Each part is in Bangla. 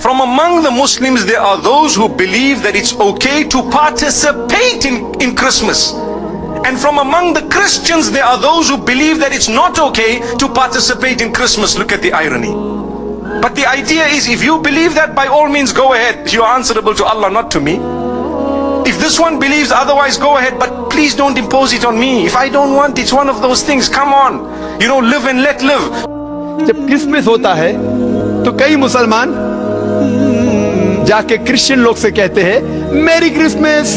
From among the Muslims, there are those who believe that it's okay to participate in, in Christmas. And from among the Christians, there are those who believe that it's not okay to participate in Christmas. Look at the irony. But the idea is if you believe that, by all means, go ahead. You're answerable to Allah, not to me. If this one believes otherwise, go ahead. But please don't impose it on me. If I don't want, it's one of those things. Come on. You know, live and let live. जब क्रिसमस होता है तो कई मुसलमान जाके क्रिश्चियन लोग से कहते हैं मेरी क्रिसमस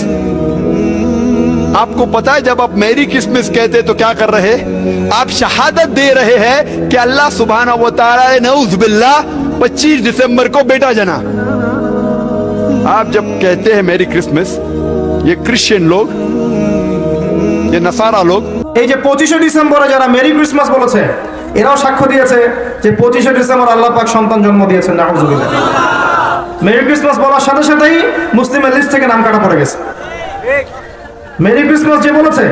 आपको पता है जब आप मेरी क्रिसमस कहते हैं तो क्या कर रहे हैं आप शहादत दे रहे हैं कि अल्लाह सुबहाना वो तारा नऊज बिल्ला 25 दिसंबर को बेटा जना आप जब कहते हैं मेरी क्रिसमस ये क्रिश्चियन लोग ये नसारा लोग এই যে পঁচিশে ডিসেম্বরে যারা মেরি ক্রিসমাস বলেছে এরাও সাক্ষ্য দিয়েছে যে পঁচিশে ডিসেম্বর আল্লাহ পাক সন্তান জন্ম দিয়েছেন নাহুজুবিল্লাহ মেরি ক্রিসমাস বলার সাথে সাথেই মুসলিমের লিস্ট থেকে নাম কাটা পড়ে গেছে। মেরি ক্রিসমাস যে বলেছে,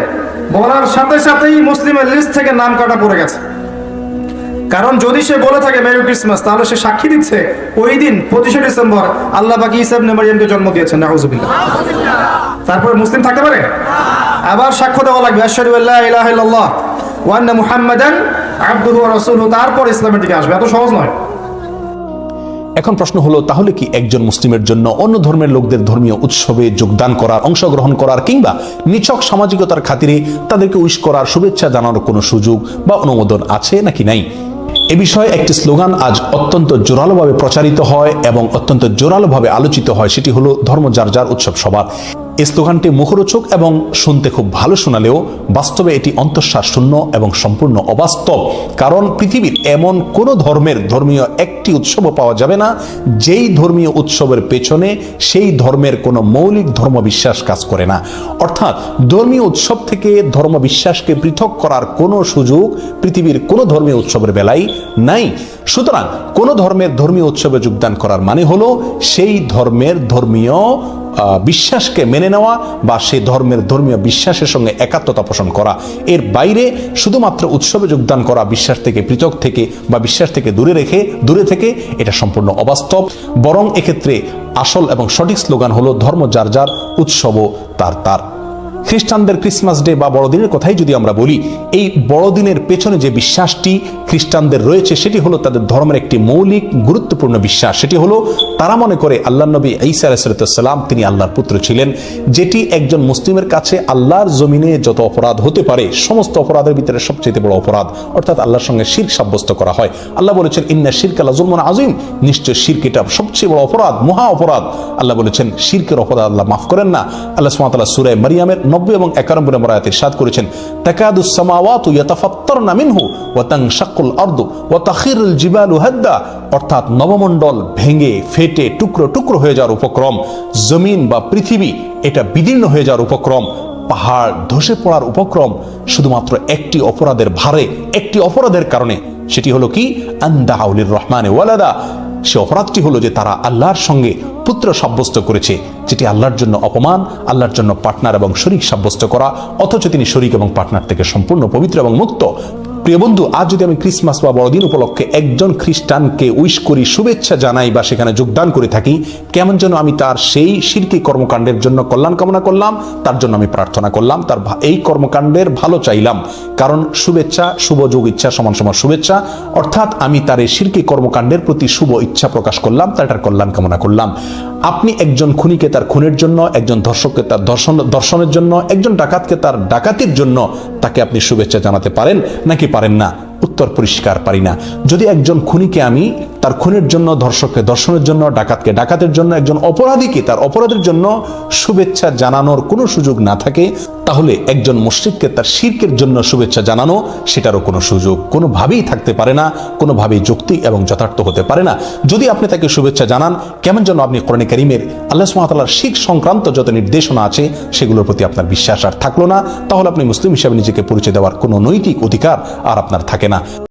বলার সাথে সাথেই মুসলিমের লিস্ট থেকে নাম কাটা পড়ে গেছে। কারণ যদি সে বলে থাকে মেরি ক্রিসমাস তাহলে সে সাক্ষী দিচ্ছে ওই দিন পঁচিশে ডিসেম্বর আল্লাহ বাকি ইসাব নেমারিয়ামকে জন্ম দিয়েছেন নাহুজুবিল্লাহ তারপরে মুসলিম থাকতে পারে? আবার সাক্ষ্য দেওয়া লাগবে, আশহাদু আল্লা ইলাহা ইল্লাল্লাহ ওয়া আন্না মুহাম্মাদান আবদুহু ওয়া রাসূলুহু। তারপর ইসলামের দিকে আসবে, এত সহজ নয়। এখন প্রশ্ন হলো, তাহলে কি একজন মুসলিমের জন্য অন্য ধর্মের লোকদের ধর্মীয় উৎসবে যোগদান করার, অংশগ্রহণ করার কিংবা নিছক সামাজিকতার খাতিরে তাদেরকে উইশ করার শুভেচ্ছা জানানোর কোনো সুযোগ বা অনুমোদন আছে নাকি নাই? এ বিষয়ে একটি স্লোগান আজ অত্যন্ত জোরালোভাবে প্রচারিত হয় এবং অত্যন্ত জোরালোভাবে আলোচিত হয়, সেটি হলো ধর্ম যার যার উৎসব সবার। এই স্লোগানটি মুখরোচক এবং শুনতে খুব ভালো শোনালেও বাস্তবে এটি অন্তঃশ্বাস শূন্য এবং সম্পূর্ণ অবাস্তব, কারণ পৃথিবীর এমন কোনো ধর্মের ধর্মীয় একটি উৎসবও পাওয়া যাবে না, যেই ধর্মীয় উৎসবের পেছনে সেই ধর্মের কোনো মৌলিক ধর্ম বিশ্বাস কাজ করে না। অর্থাৎ ধর্মীয় উৎসব থেকে ধর্ম বিশ্বাসকে পৃথক করার কোনো সুযোগ পৃথিবীর কোনো ধর্মীয় উৎসবের বেলায় নাই। সুতরাং কোনো ধর্মের ধর্মীয় উৎসবে যোগদান করার মানে হলো সেই ধর্মের ধর্মীয় বিশ্বাসকে মেনে নেওয়া বা সে ধর্মের ধর্মীয় বিশ্বাসের সঙ্গে একাত্মতা পোষণ করা। এর বাইরে শুধুমাত্র উৎসবে যোগদান করা বিশ্বাস থেকে পৃথক থেকে বা বিশ্বাস থেকে দূরে রেখে, দূরে থেকে এটা সম্পূর্ণ অবাস্তব। বরং এক্ষেত্রে আসল এবং সঠিক স্লোগান হলো ধর্ম যার যার উৎসব তার তার। খ্রিস্টানদের ক্রিসমাস ডে বা বড়দিনের কথাই যদি আমরা বলি, এই বড়দিনের পেছনে যে বিশ্বাসটি খ্রিস্টানদের রয়েছে, সেটি হলো তাদের ধর্মের একটি মৌলিক গুরুত্বপূর্ণ বিশ্বাস। সেটি হলো তারা মনে করে আল্লাহ নবী ঈসা আলাইসালাম তিনি আল্লাহর পুত্র ছিলেন, যেটি একজন মুসলিমের কাছে আল্লাহর জমিনে যত অপরাধ হতে পারে, সমস্ত অপরাধের ভিতরে সবচেয়ে বড় অপরাধ, অর্থাৎ আল্লাহর সঙ্গে শির সাব্যস্ত করা হয়। আল্লাহ বলেছেন, ইন্না শিরক আল্লাহ জুলমান আজিম নিশ্চয় শিরক এটা সবচেয়ে বড় অপরাধ, মহা অপরাধ। আল্লাহ বলেছেন, শিরকের অপরাধ আল্লাহ মাফ করেন না। আল্লাহ সুমাতাল্লাহ সুরায় মারিয়ামের নব্বই এবং একানব্বই নম্বর আয়াতে সাদ করেছেন, তাকাদুস সামাওয়াতু মিনহু ওয়া আরদু ওয়া তাখিরুল জিবালু অর্থাৎ নবমণ্ডল ভেঙে, ফেটে, টুকরো টুকরো হয়ে যাওয়ার উপক্রম। জমিন বা পৃথিবী, এটা বিদীর্ণ হয়ে যাওয়ার উপক্রম। পাহাড় ধসে পড়ার উপক্রম। শুধুমাত্র একটি অপরাধের ভারে, একটি অপরাধের কারণে। সেটি হলো কি? আন্দাউলির রহমানে ওয়ালাদা। সে অপরাধটি হলো যে তারা আল্লাহর সঙ্গে পুত্র সাব্যস্ত করেছে, যেটি আল্লাহর জন্য অপমান, আল্লাহর জন্য পার্টনার এবং শরিক সাব্যস্ত করা, অথচ তিনি শরিক এবং পার্টনার থেকে সম্পূর্ণ পবিত্র এবং মুক্ত। প্রিয় বন্ধু, আজ যদি আমি ক্রিসমাস বা বড়দিন উপলক্ষে একজন খ্রিস্টানকে উইশ করি, শুভেচ্ছা জানাই বা সেখানে যোগদান করে থাকি, কেমন যেন আমি তার সেই শিরকি কর্মকাণ্ডের জন্য কল্যাণ কামনা করলাম, তার জন্য আমি প্রার্থনা করলাম, তার এই কর্মকাণ্ডের ভালো চাইলাম। কারণ শুভেচ্ছা, শুভ যোগ ইচ্ছা, সমান সমান শুভেচ্ছা, অর্থাৎ আমি তার এই শিরকি কর্মকাণ্ডের প্রতি শুভ ইচ্ছা প্রকাশ করলাম, তার এটার কল্যাণ কামনা করলাম। আপনি একজন খুনিকে তার খুনের জন্য, একজন ধর্ষককে তার দর্শন দর্শনের জন্য, একজন ডাকাতকে তার ডাকাতির জন্য তাকে আপনি শুভেচ্ছা জানাতে পারেন, নাকি পারেন না উত্তর পরিষ্কার পারি না। যদি একজন খুনিকে আমি তার খুনের জন্য, ধর্ষককে দর্শনের জন্য, ডাকাতকে ডাকাতের জন্য, একজন অপরাধীকে তার অপরাধের জন্য শুভেচ্ছা জানানোর কোনো সুযোগ না থাকে, তাহলে একজন মুশ্রিককে তার শির্কের জন্য শুভেচ্ছা জানানো সেটারও কোনো সুযোগ কোনোভাবেই থাকতে পারে না, কোনোভাবেই যুক্তি এবং যথার্থ হতে পারে না। যদি আপনি তাকে শুভেচ্ছা জানান, কেমন যেন আপনি কোরআনে কারিমের আল্লাহ সুমাতাল্লাহর শিখ সংক্রান্ত যত নির্দেশনা আছে, সেগুলোর প্রতি আপনার বিশ্বাস আর থাকল না, তাহলে আপনি মুসলিম হিসাবে নিজেকে পরিচয় দেওয়ার কোনো নৈতিক অধিকার আর আপনার থাকে না।